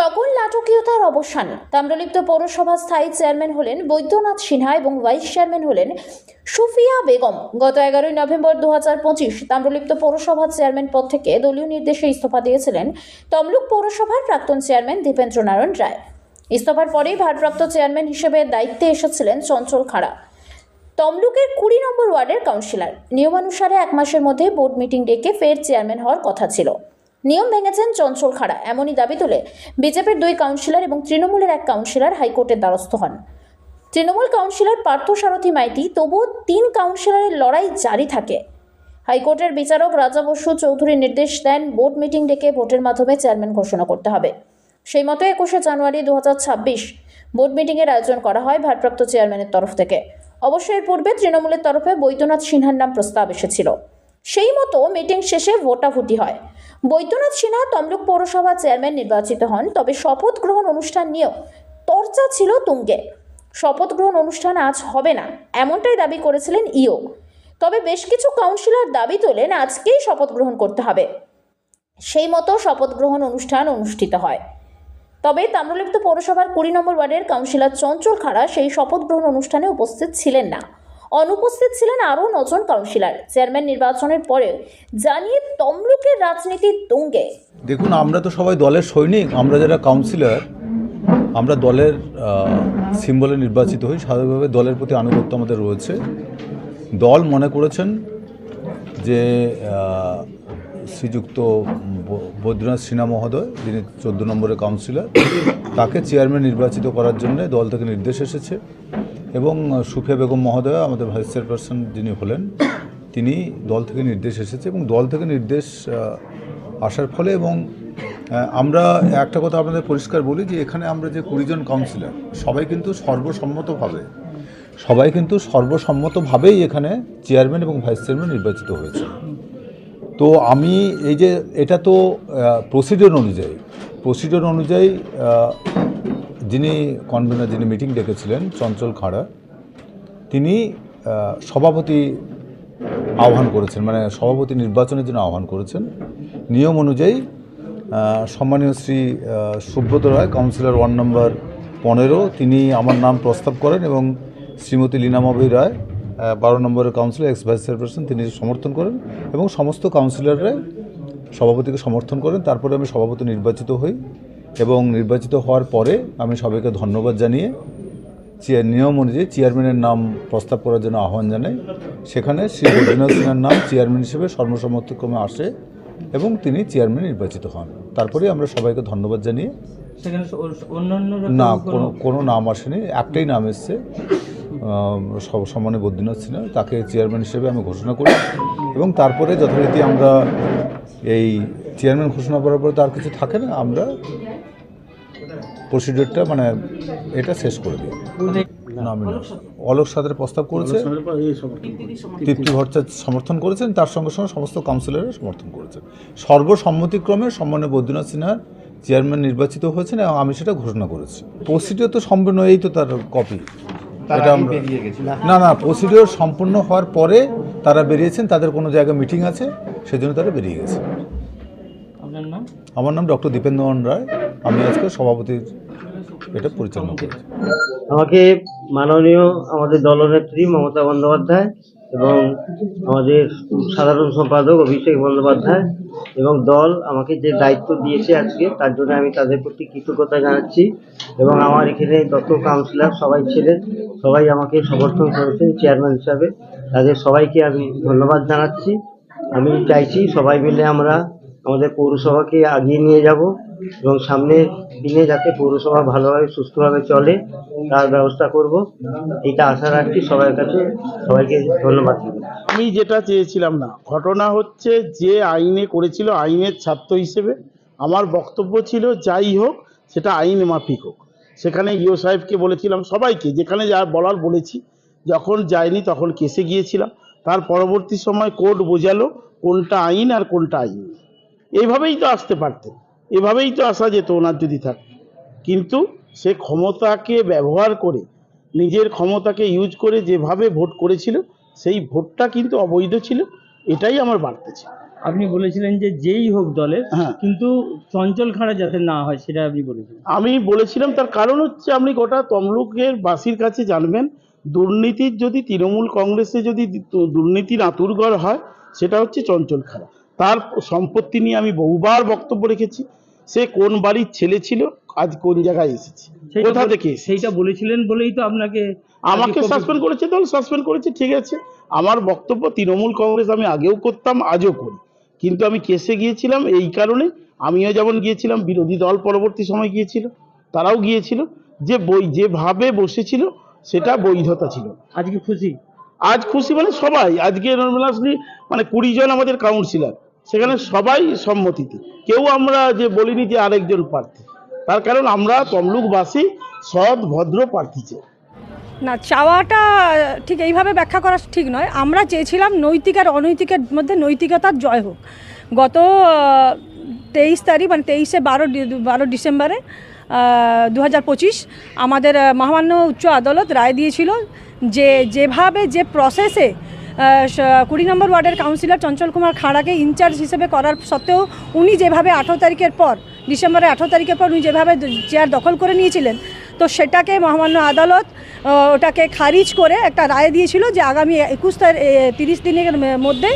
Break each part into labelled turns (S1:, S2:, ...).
S1: সকল নাটকীয়তার অবসান। তাম্রলিপ্ত পৌরসভা স্থায়ী চেয়ারম্যান হলেন বৈদ্যনাথ সিনহা এবং ভাইস চেয়ারম্যান হলেন সুফিয়া বেগম। গত এগারোই নভেম্বর দু হাজার পঁচিশ তাম্রলিপ্ত পৌরসভা চেয়ারম্যান পদ থেকে দলীয় নির্দেশে ইস্তফা দিয়েছিলেন তমলুক পৌরসভার প্রাক্তন চেয়ারম্যান দীপেন্দ্র নারায়ণ রায়। ইস্তফার পরেই ভারপ্রাপ্ত চেয়ারম্যান হিসেবে দায়িত্বে এসেছিলেন চঞ্চল খাড়া। তমলুকের কুড়ি নম্বর ওয়ার্ডের কাউন্সিলর। নিয়মানুসারে এক মাসের মধ্যে বোর্ড মিটিং ডেকে ফের চেয়ারম্যান হওয়ার কথা ছিল। নিয়ম ভেঙেছেন চঞ্চল খাড়া, এমনই দাবি তুলে বিজেপির দুই কাউন্সিলর এবং তৃণমূলের এক কাউন্সিলর হাইকোর্টের দ্বারস্থ হন। তৃণমূল কাউন্সিলর পার্থসারথী মাইতি তবুও তিন কাউন্সিলরের লড়াই জারি থাকে। হাইকোর্টের বিচারক রাজা বসু চৌধুরী নির্দেশ দেন, বোর্ড মিটিং ডেকে ভোটের মাধ্যমে চেয়ারম্যান ঘোষণা করতে হবে। সেই মতো একুশে জানুয়ারি দু বোর্ড মিটিংয়ের আয়োজন করা হয় ভারপ্রাপ্ত চেয়ারম্যানের তরফ থেকে। অবশ্য এর পূর্বে তৃণমূলের তরফে বৈদ্যনাথ সিনহার নাম প্রস্তাব এসেছিল। সেই মতো মিটিং শেষে ভোটাভুটি হয়। বৈদ্যনাথ সিনহা তমলুক পৌরসভা চেয়ারম্যান নির্বাচিত হন, তবে শপথ গ্রহণ অনুষ্ঠান নিয়েও চর্চা ছিল তুঙ্গে। শপথ গ্রহণ অনুষ্ঠান আজ হবে না, এমনটাই দাবি করেছিলেন ইও। তবে বেশ কিছু কাউন্সিলর দাবি তোলেন আজকেই শপথ গ্রহণ করতে হবে। সেই মতো শপথ গ্রহণ অনুষ্ঠান অনুষ্ঠিত হয়। তবে তাম্রলিপ্ত পৌরসভার কুড়ি নম্বর ওয়ার্ডের কাউন্সিলর চঞ্চল খাড়া সেই শপথ গ্রহণ অনুষ্ঠানে উপস্থিত ছিলেন না। অনুপস্থিত ছিলেন আরও নজন কাউন্সিলর। চেয়ারম্যান নির্বাচনের পরে জানিয়ে তমলুকের রাজনীতির তুঙ্গে।
S2: দেখুন, আমরা তো সবাই দলের সৈনিক, আমরা যারা কাউন্সিলর, আমরা দলের সিম্বলে নির্বাচিত হই। স্বাভাবিকভাবে দলের প্রতি আনুগত্য আমাদের রয়েছে। দল মনে করেছেন যে শ্রীযুক্ত বৈদ্যনাথ সিনহা মহোদয়, যিনি চোদ্দ নম্বরের কাউন্সিলর, তাকে চেয়ারম্যান নির্বাচিত করার জন্য দল থেকে নির্দেশ এসেছে। এবং সুফিয়া বেগম মহোদয়, আমাদের ভাইস চেয়ারপারসন যিনি হলেন, তিনি দল থেকে নির্দেশ এসেছে এবং দল থেকে নির্দেশ আসার ফলে এবং আমরা একটা কথা আপনাদের পরিষ্কার বলি যে, এখানে আমরা যে কুড়িজন কাউন্সিলর সবাই কিন্তু সর্বসম্মতভাবে, সবাই কিন্তু সর্বসম্মতভাবেই এখানে চেয়ারম্যান এবং ভাইস চেয়ারম্যান নির্বাচিত হয়েছে। তো আমি এই যে, এটা তো প্রসিডিওর অনুযায়ী প্রসিডিওর অনুযায়ী যিনি কনভেনার, যিনি মিটিং ডেকেছিলেন, চঞ্চল খাড়া, তিনি সভাপতি আহ্বান করেছেন মানে সভাপতি নির্বাচনের জন্য আহ্বান করেছেন। নিয়ম অনুযায়ী সম্মানীয় Shri Subrata Roy, councillor ward number পনেরো, তিনি আমার নাম প্রস্তাব করেন এবং শ্রীমতী লীনামাবী রায় বারো নম্বরের কাউন্সিলর এক্স ভাইস চেয়ারপারসন তিনি সমর্থন করেন এবং সমস্ত কাউন্সিলররা সভাপতিকে সমর্থন করেন। তারপরে আমি সভাপতি নির্বাচিত হই। এবং নির্বাচিত হওয়ার পরে আমি সবাইকে ধন্যবাদ জানিয়ে চেয়ার নিয়ম অনুযায়ী চেয়ারম্যানের নাম প্রস্তাব করার জন্য আহ্বান জানাই। সেখানে শ্রী বৈদ্যনাথ সিনহার নাম চেয়ারম্যান হিসেবে সর্বসম্মতিক্রমে আসে এবং তিনি চেয়ারম্যান নির্বাচিত হন। তারপরে আমরা সবাইকে ধন্যবাদ জানিয়ে না কোনো কোনো নাম আসেনি। একটাই নাম এসছে সব সম্মানে বৈদ্যনাথ সিনহা। তাকে চেয়ারম্যান হিসেবে আমি ঘোষণা করি এবং তারপরে যথারীতি আমরা এই চেয়ারম্যান ঘোষণা করার পরে তার কিছু থাকে না। আমরা প্রসিডিওরটা মানে এটা শেষ করে দিই। অলোক সাদের প্রস্তাব করেছে। তৃপ্তি ভট্টাচার্য সমর্থন করেছেন তার সঙ্গে সঙ্গে সমস্ত কাউন্সিলররা সমর্থন করেছেন সর্বসম্মতিক্রমে সম্মানে বৈদ্যনাথ সিনহার চেয়ারম্যান নির্বাচিত হয়েছেন এবং আমি সেটা ঘোষণা করেছি। প্রসিডিওর তো সম্পূর্ণ এই তো তার কপি এটা আমরা না না প্রসিডিওর সম্পূর্ণ হওয়ার পরে তারা বেরিয়েছেন তাদের কোনো জায়গায় মিটিং আছে সেজন্য তারা বেরিয়ে গেছে।
S3: আপনার নাম?
S2: আমার নাম ডক্টর দীপেন্দ্রমোহন রায়। আমি আজকে সভাপতির এটা পরিচালনা করেছি।
S4: আমাকে মাননীয় আমাদের দলনেত্রী মমতা বন্দ্যোপাধ্যায় এবং আমাদের সাধারণ সম্পাদক অভিষেক বন্দ্যোপাধ্যায় এবং দল আমাকে যে দায়িত্ব দিয়েছে আজকে, তার জন্য আমি তাদের প্রতি কৃতজ্ঞতা জানাচ্ছি এবং আমার এখানে যত কাউন্সিলর সবাই ছিলেন, সবাই আমাকে সমর্থন করেছেন, চেয়ারম্যান হিসাবে। তাদের সবাইকে আমি ধন্যবাদ জানাচ্ছি। আমি চাইছি সবাই মিলে আমরা আমাদের পৌরসভাকে এগিয়ে নিয়ে যাব। এবং সামনের দিনে যাতে পৌরসভা ভালোভাবে, সুস্থভাবে চলে, তার ব্যবস্থা করব। এটা আশা রাখছি সবার কাছে। সবাইকে ধন্যবাদ।
S5: আমি যেটা চেয়েছিলাম না, ঘটনা হচ্ছে যে আইনে করেছিল, আইনের ছাত্র হিসেবে আমার বক্তব্য ছিল, যাই হোক, সেটা আইন মাফিক হোক। সেখানে ইও সাহেবকে বলেছিলাম সবাইকে, যেখানে যা বলার বলেছি, যখন যায়নি তখন কেসে গিয়েছিলাম। তার পরবর্তী সময় কোর্ট বোঝালো কোনটা আইন আর কোনটা আইন। এইভাবেই তো আসতে পারতেন। এভাবেই তো আসা যেত ওনার যদি থাকত কিন্তু সে ক্ষমতাকে ব্যবহার করে নিজের ক্ষমতাকে ইউজ করে যেভাবে ভোট করেছিল সেই ভোটটা কিন্তু অবৈধ ছিল। এটাই আমার বাড়তে ছিল।
S3: আপনি বলেছিলেন যে যেই হোক দলের
S5: হ্যাঁ।
S3: কিন্তু চঞ্চল খাড়া যাতে না হয় সেটা আপনি বলেছিলেন।
S5: আমি বলেছিলাম তার কারণ হচ্ছে আপনি গোটা তমলুকের বাসির কাছে জানবেন দুর্নীতির যদি তৃণমূল কংগ্রেসে যদি দুর্নীতির আঁতুরঘর হয় সেটা হচ্ছে চঞ্চল খাড়া। তার সম্পত্তি নিয়ে আমি বহুবার বক্তব্য রেখেছি। সে কোন বাড়ির ছেলে ছিল? আজ কোন জায়গায় এসেছে? কোথা থেকে
S3: সেইটা বলেছিলেন বলেই তো আপনাকে
S5: আমাকে সাসপেন্ড করেছে দল সাসপেন্ড করেছে ঠিক আছে। আমার বক্তব্য তৃণমূল কংগ্রেস আমি আগেও করতাম আজও করি। কিন্তু আমি কেসে গিয়েছিলাম এই কারণে আমিও যেমন গিয়েছিলাম বিরোধী দল পরবর্তী সময় গিয়েছিল তারাও গিয়েছিল। যে বই যেভাবে বসেছিল সেটা বৈধতা ছিল।
S3: আজকে খুশি?
S5: আজ খুশি মানে সবাই। আজকে মানে কুড়ি জন আমাদের কাউন্সিলর সেখানে সবাই সম্মতিতে। কেউ আমরা যে বলিনি যে আরেকজন প্রার্থী। তার কারণ আমরা তমলুকবাসী সৎ, ভদ্র প্রার্থী চাই।
S6: না, চাওয়াটা ঠিক এইভাবে ব্যাখ্যা করা ঠিক নয়। আমরা চেয়েছিলাম নৈতিক আর অনৈতিকের মধ্যে নৈতিকতার জয় হোক। গত তেইশ তারিখ মানে তেইশে বারো বারো ডিসেম্বরে দু হাজার পঁচিশ আমাদের মহামান্য উচ্চ আদালত রায় দিয়েছিল যে যেভাবে যে প্রসেসে কুড়ি নম্বর ওয়ার্ডের কাউন্সিলর চঞ্চল কুমার খাড়াকে ইনচার্জ হিসেবে করার সত্ত্বেও উনি যেভাবে আঠেরো তারিখের পর, ডিসেম্বরের আঠেরো তারিখের পর উনি যেভাবে চেয়ার দখল করে নিয়েছিলেন, তো সেটাকে মহামান্য আদালত ওটাকে খারিজ করে একটা রায় দিয়েছিল যে আগামী একুশ তারিখ তিরিশ দিনের মধ্যে,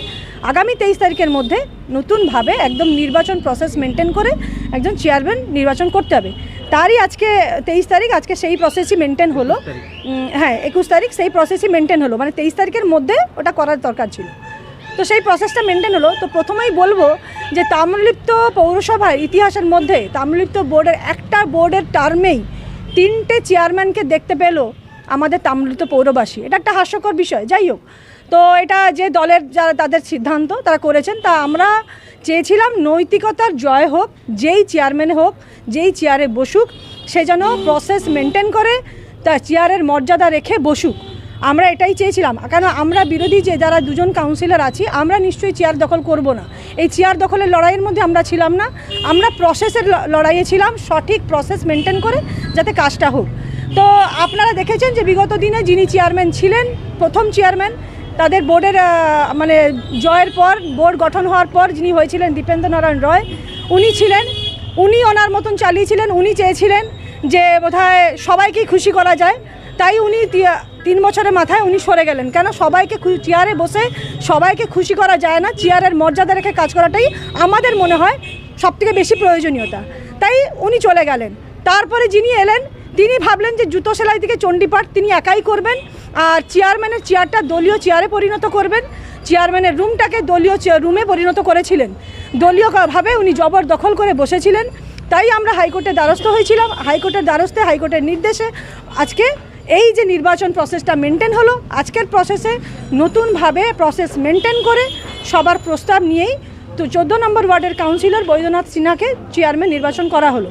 S6: আগামী তেইশ তারিখের মধ্যে নতুনভাবে একদম নির্বাচন প্রসেস মেনটেন করে একজন চেয়ারম্যান নির্বাচন করতে হবে। তারই আজকে তেইশ তারিখ আজকে সেই প্রসেসই মেনটেন হলো। হ্যাঁ একুশ তারিখ সেই প্রসেসই মেনটেন হলো। মানে তেইশ তারিখের মধ্যে ওটা করার দরকার ছিল। তো সেই প্রসেসটা মেনটেন হলো। তো প্রথমেই বলব যে তাম্রলিপ্ত পৌরসভার ইতিহাসের মধ্যে তাম্রলিপ্ত বোর্ডের একটা বোর্ডের টার্মেই তিনটে চেয়ারম্যানকে দেখতে পেল আমাদের তাম্রলিপ্ত পৌরবাসী। এটা একটা হাস্যকর বিষয়। যাই হোক তো এটা যে দলের যারা তাদের সিদ্ধান্ত তারা করেছেন তা আমরা চেয়েছিলাম নৈতিকতার জয় হোক, যেই চেয়ারম্যান হোক, যেই চেয়ারে বসুক, সে যেন প্রসেস মেনটেন করে, তার চেয়ারের মর্যাদা রেখে বসুক। আমরা এটাই চেয়েছিলাম। কারণ আমরা বিরোধী যে যারা দুজন কাউন্সিলর আছি, আমরা নিশ্চয়ই চেয়ার দখল করব না। এই চেয়ার দখলের লড়াইয়ের মধ্যে আমরা ছিলাম না। আমরা প্রসেসের লড়াইয়ে ছিলাম, সঠিক প্রসেস মেনটেন করে, যাতে কাজটা হোক। তো আপনারা দেখেছেন যে বিগত দিনে যিনি চেয়ারম্যান ছিলেন, প্রথম চেয়ারম্যান তাদের বোর্ডের মানে জয়ের পর, বোর্ড গঠন হওয়ার পর যিনি হয়েছিলেন দীপেন্দ্র নারায়ণ রয়, উনি ছিলেন, উনি ওনার মতন চালিয়েছিলেন, উনি চেয়েছিলেন যে বোধহয় সবাইকেই খুশি করা যায়। তাই উনি তিন বছরের মাথায় উনি সরে গেলেন। কেন সবাইকে চেয়ারে বসে সবাইকে খুশি করা যায় না, চেয়ারের মর্যাদা রেখে কাজ করাটাই আমাদের মনে হয় সবথেকে বেশি প্রয়োজনীয়তা। তাই উনি চলে গেলেন। তারপরে যিনি এলেন, তিনি ভাবলেন যে জুতো সেলাই থেকে চণ্ডীপাঠ তিনি একাই করবেন। আর চেয়ারম্যানের চেয়ারটা দলীয় চেয়ারে পরিণত করবেন। চেয়ারম্যানের রুমটাকে দলীয় চেয়ার রুমে পরিণত করেছিলেন। দলীয়ভাবে উনি জবর দখল করে বসেছিলেন। তাই আমরা হাইকোর্টের দ্বারস্থ হয়েছিলাম। হাইকোর্টের দ্বারস্থে, হাইকোর্টের নির্দেশে আজকে এই যে নির্বাচন প্রসেসটা মেনটেন হলো, আজকের প্রসেসে নতুনভাবে প্রসেস মেনটেন করে সবার প্রস্তাব নিয়েই তো চোদ্দ নম্বর ওয়ার্ডের কাউন্সিলর বৈদ্যনাথ সিনহাকে চেয়ারম্যান নির্বাচন করা হলো।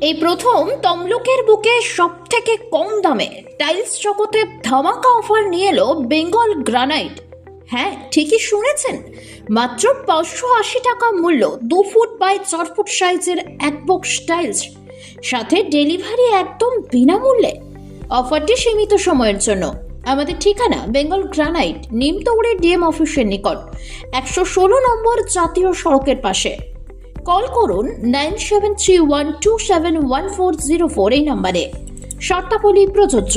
S1: এই প্রথম তমলুকের বুকে সব থেকে কম দামে টাইলস জগতে ধামাকা অফার নিয়ে এলো বেঙ্গল গ্রানাইট। হ্যাঁ ঠিকই শুনেছেন। মাত্র পাঁচশো আশি টাকা মূল্য, দু ফুট বাই চার ফুট সাইজের এক বক্স টাইলস। সাথে ডেলিভারি একদম বিনামূল্যে। অফারটি সীমিত সময়ের জন্য। আমাদের ঠিকানা বেঙ্গল গ্রানাইট, নিমতৌড়ে ডিএম অফিসের নিকট। একশো ষোলো নম্বর জাতীয় সড়কের পাশে। কল করুন nine seven three one two seven one four zero four এই নম্বরে। শর্তাবলী প্রযোজ্য।